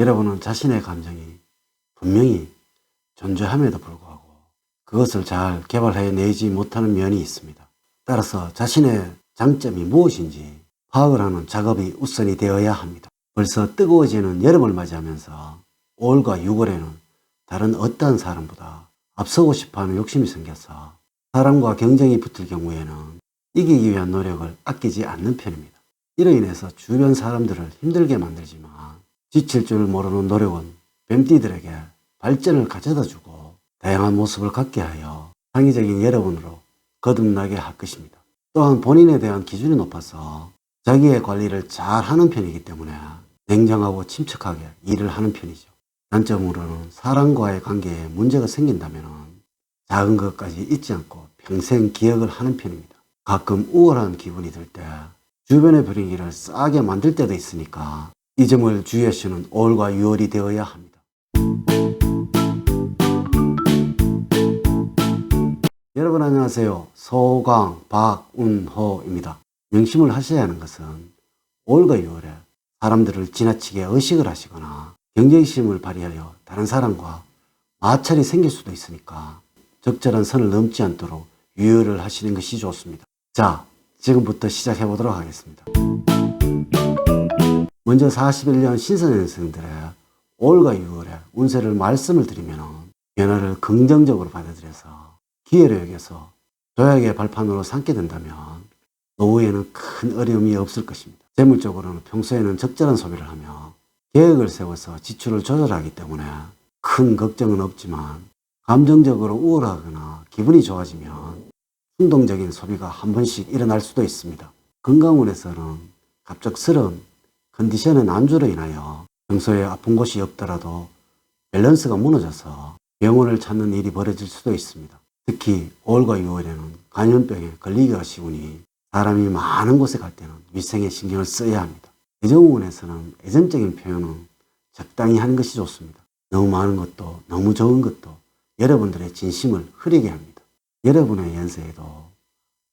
여러분은 자신의 감정이 분명히 존재함에도 불구하고 그것을 잘 개발해내지 못하는 면이 있습니다. 따라서 자신의 장점이 무엇인지 파악을 하는 작업이 우선이 되어야 합니다. 벌써 뜨거워지는 여름을 맞이하면서 5월과 6월에는 다른 어떠한 사람보다 앞서고 싶어하는 욕심이 생겨서 사람과 경쟁이 붙을 경우에는 이기기 위한 노력을 아끼지 않는 편입니다. 이로 인해서 주변 사람들을 힘들게 만들지만 지칠 줄 모르는 노력은 뱀띠들에게 발전을 가져다 주고 다양한 모습을 갖게 하여 창의적인 여러분으로 거듭나게 할 것입니다. 또한 본인에 대한 기준이 높아서 자기의 관리를 잘 하는 편이기 때문에 냉정하고 침착하게 일을 하는 편이죠. 단점으로는 사람과의 관계에 문제가 생긴다면 작은 것까지 잊지 않고 평생 기억을 하는 편입니다. 가끔 우월한 기분이 들 때 주변의 분위기를 싸게 만들 때도 있으니까 이 점을 주의하시는 5월과 6월이 되어야 합니다. 여러분 안녕하세요. 소강 박운호입니다. 명심을 하셔야 하는 것은 5월과 6월에 사람들을 지나치게 의식을 하시거나 경쟁심을 발휘하여 다른 사람과 마찰이 생길 수도 있으니까 적절한 선을 넘지 않도록 유의를 하시는 것이 좋습니다. 자, 지금부터 시작해 보도록 하겠습니다. 먼저 41년 신선생들의 5월과 6월에 운세를 말씀을 드리면 변화를 긍정적으로 받아들여서 기회를 여겨서 조약의 발판으로 삼게 된다면 노후에는 큰 어려움이 없을 것입니다. 재물적으로는 평소에는 적절한 소비를 하며 계획을 세워서 지출을 조절하기 때문에 큰 걱정은 없지만 감정적으로 우울하거나 기분이 좋아지면 충동적인 소비가 한 번씩 일어날 수도 있습니다. 건강운에서는 갑작스러운 컨디션의 난조로 인하여 평소에 아픈 곳이 없더라도 밸런스가 무너져서 병원을 찾는 일이 벌어질 수도 있습니다. 특히 5월과 6월에는 감염병에 걸리기가 쉬우니 사람이 많은 곳에 갈 때는 위생에 신경을 써야 합니다. 애정운에서는 애정적인 표현은 적당히 하는 것이 좋습니다. 너무 많은 것도 너무 적은 것도 여러분들의 진심을 흐리게 합니다. 여러분의 연세에도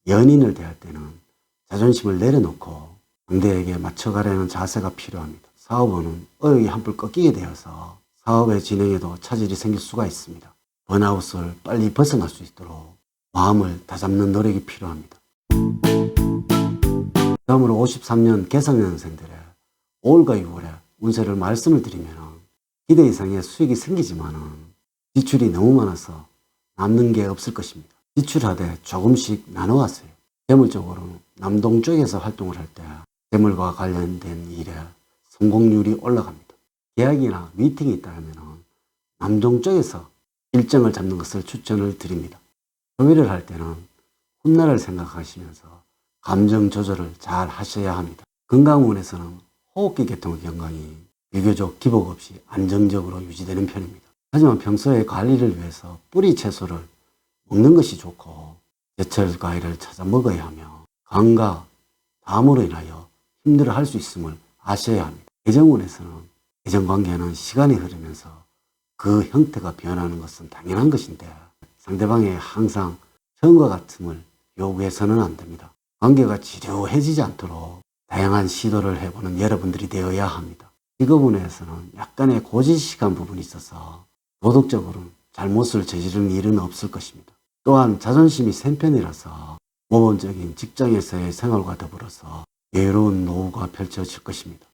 연인을 대할 때는 자존심을 내려놓고 상대에게 맞춰가려는 자세가 필요합니다. 사업은 어육이 한풀 꺾이게 되어서 사업의 진행에도 차질이 생길 수가 있습니다. 번아웃을 빨리 벗어날 수 있도록 마음을 다잡는 노력이 필요합니다. 다음으로 53년 개성년생들의 5월과 6월에 운세를 말씀을 드리면 기대 이상의 수익이 생기지만은 지출이 너무 많아서 남는 게 없을 것입니다. 지출하되 조금씩 나눠 하세요. 재물적으로는 남동 쪽에서 활동을 할 때 재물과 관련된 일에 성공률이 올라갑니다. 계약이나 미팅이 있다면 남동쪽에서 일정을 잡는 것을 추천을 드립니다. 소비를 할 때는 훗날을 생각하시면서 감정 조절을 잘 하셔야 합니다. 건강운에서는 호흡기 계통의 건강이 비교적 기복 없이 안정적으로 유지되는 편입니다. 하지만 평소에 관리를 위해서 뿌리 채소를 먹는 것이 좋고 제철 과일을 찾아 먹어야 하며 간과 담으로 인하여 힘들어 할 수 있음을 아셔야 합니다. 애정운에서는 애정관계는 시간이 흐르면서 그 형태가 변하는 것은 당연한 것인데 상대방의 항상 처음과 같음을 요구해서는 안 됩니다. 관계가 지루해지지 않도록 다양한 시도를 해보는 여러분들이 되어야 합니다. 직업운에서는 약간의 고지식한 부분이 있어서 도덕적으로는 잘못을 저지른 일은 없을 것입니다. 또한 자존심이 센 편이라서 모범적인 직장에서의 생활과 더불어서 여유로운 노후가 펼쳐질 것입니다.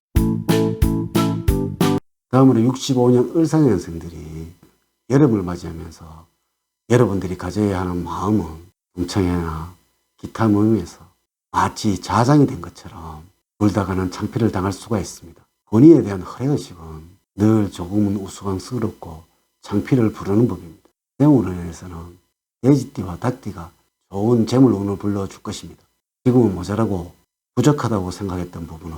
다음으로 65년 을사년생들이 여름을 맞이하면서 여러분들이 가져야 하는 마음은 동창회나 기타 모임에서 마치 자장이 된 것처럼 울다가는 창피를 당할 수가 있습니다. 본인에 대한 허례의식은 늘 조금은 우스꽝스럽고 창피를 부르는 법입니다. 재물운에서는 돼지띠와 닭띠가 좋은 재물운을 불러줄 것입니다. 지금은 모자라고 부족하다고 생각했던 부분을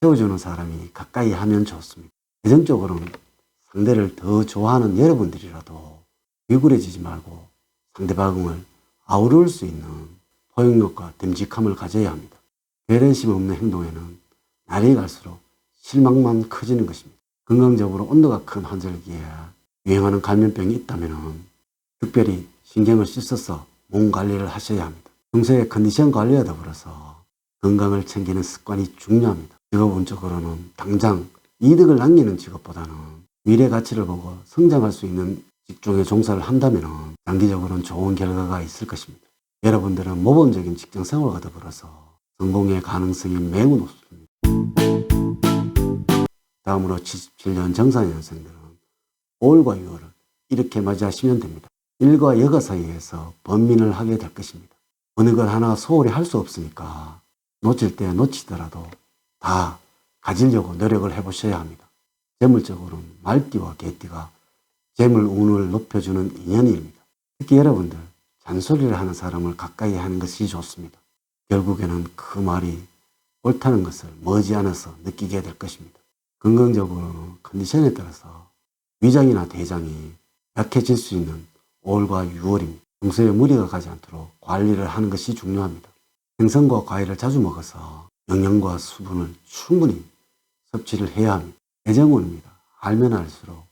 채워주는 사람이 가까이 하면 좋습니다. 개성적으로는 상대를 더 좋아하는 여러분들이라도 비굴해지지 말고 상대방을 아우를 수 있는 포용력과 듬직함을 가져야 합니다. 배려심 없는 행동에는 날이 갈수록 실망만 커지는 것입니다. 건강적으로 온도가 큰 환절기에 유행하는 감염병이 있다면 특별히 신경을 씻어서 몸 관리를 하셔야 합니다. 평소에 컨디션 관리와 더불어서 건강을 챙기는 습관이 중요합니다. 직업 운적으로는 당장 이득을 남기는 직업보다는 미래 가치를 보고 성장할 수 있는 직종에 종사를 한다면 장기적으로는 좋은 결과가 있을 것입니다. 여러분들은 모범적인 직장 생활과 더불어서 성공의 가능성이 매우 높습니다. 다음으로 77년 정사년생들은 5월과 6월을 이렇게 맞이하시면 됩니다. 일과 여가 사이에서 번민을 하게 될 것입니다. 어느 것 하나 소홀히 할 수 없으니까 놓칠 때 놓치더라도 다 가지려고 노력을 해보셔야 합니다. 재물적으로는 말띠와 개띠가 재물 운을 높여주는 인연입니다. 특히 여러분들 잔소리를 하는 사람을 가까이 하는 것이 좋습니다. 결국에는 그 말이 옳다는 것을 머지않아서 느끼게 될 것입니다. 건강적으로는 컨디션에 따라서 위장이나 대장이 약해질 수 있는 5월과 6월입니다. 평소에 무리가 가지 않도록 관리를 하는 것이 중요합니다. 생선과 과일을 자주 먹어서 영양과 수분을 충분히 섭취를 해야 합니다. 애정운입니다. 알면 알수록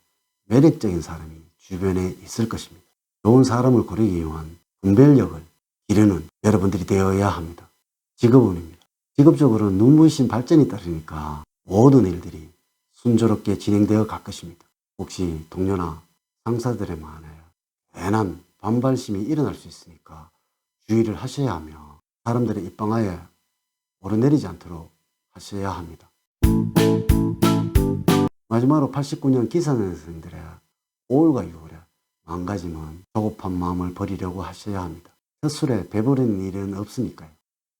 매력적인 사람이 주변에 있을 것입니다. 좋은 사람을 고르기 위한 분별력을 기르는 여러분들이 되어야 합니다. 직업운입니다. 직업적으로는 눈부신 발전이 따르니까 모든 일들이 순조롭게 진행되어 갈 것입니다. 혹시 동료나 상사들의 말에 괜한 반발심이 일어날 수 있으니까 주의를 하셔야 하며 사람들의 입방아에 오르내리지 않도록 하셔야 합니다. 마지막으로 89년 기사년생들의 5월과 6월에 마음가짐은 조급한 마음을 버리려고 하셔야 합니다. 헛술에 배부른 일은 없으니까요.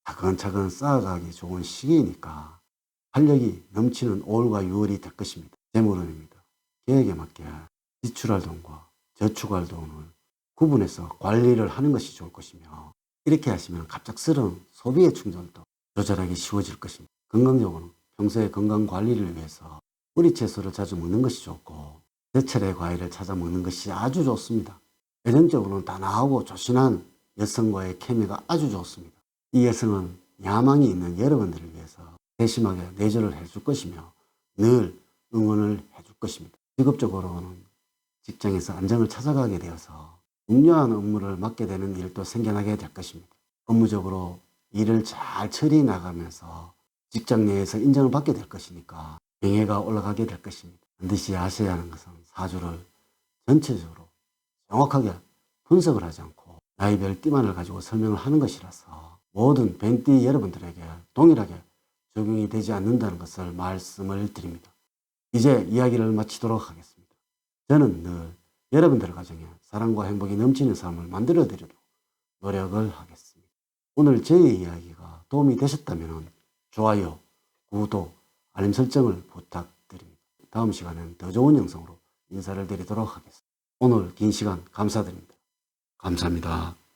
차근차근 쌓아가기 좋은 시기이니까 활력이 넘치는 5월과 6월이 될 것입니다. 재물운입니다. 계획에 맞게 지출할 돈과 저축할 돈을 구분해서 관리를 하는 것이 좋을 것이며 이렇게 하시면 갑작스러운 소비의 충전도 조절하기 쉬워질 것입니다. 건강적으로는 평소에 건강 관리를 위해서 뿌리 채소를 자주 먹는 것이 좋고 제철의 과일을 찾아 먹는 것이 아주 좋습니다. 애정적으로는 단아하고 조신한 여성과의 케미가 아주 좋습니다. 이 여성은 야망이 있는 여러분들을 위해서 세심하게 내조를 해줄 것이며 늘 응원을 해줄 것입니다. 직업적으로는 직장에서 안정을 찾아가게 되어서 중요한 업무를 맡게 되는 일도 생겨나게 될 것입니다. 업무적으로 일을 잘 처리해 나가면서 직장 내에서 인정을 받게 될 것이니까 명예가 올라가게 될 것입니다. 반드시 아셔야 하는 것은 사주를 전체적으로 정확하게 분석을 하지 않고 나이별 띠만을 가지고 설명을 하는 것이라서 모든 벤띠 여러분들에게 동일하게 적용이 되지 않는다는 것을 말씀을 드립니다. 이제 이야기를 마치도록 하겠습니다. 저는 늘 여러분들 가정에 사랑과 행복이 넘치는 삶을 만들어 드리도록 노력을 하겠습니다. 오늘 저의 이야기가 도움이 되셨다면 좋아요, 구독, 알림 설정을 부탁드립니다. 다음 시간엔 더 좋은 영상으로 인사를 드리도록 하겠습니다. 오늘 긴 시간 감사드립니다. 감사합니다.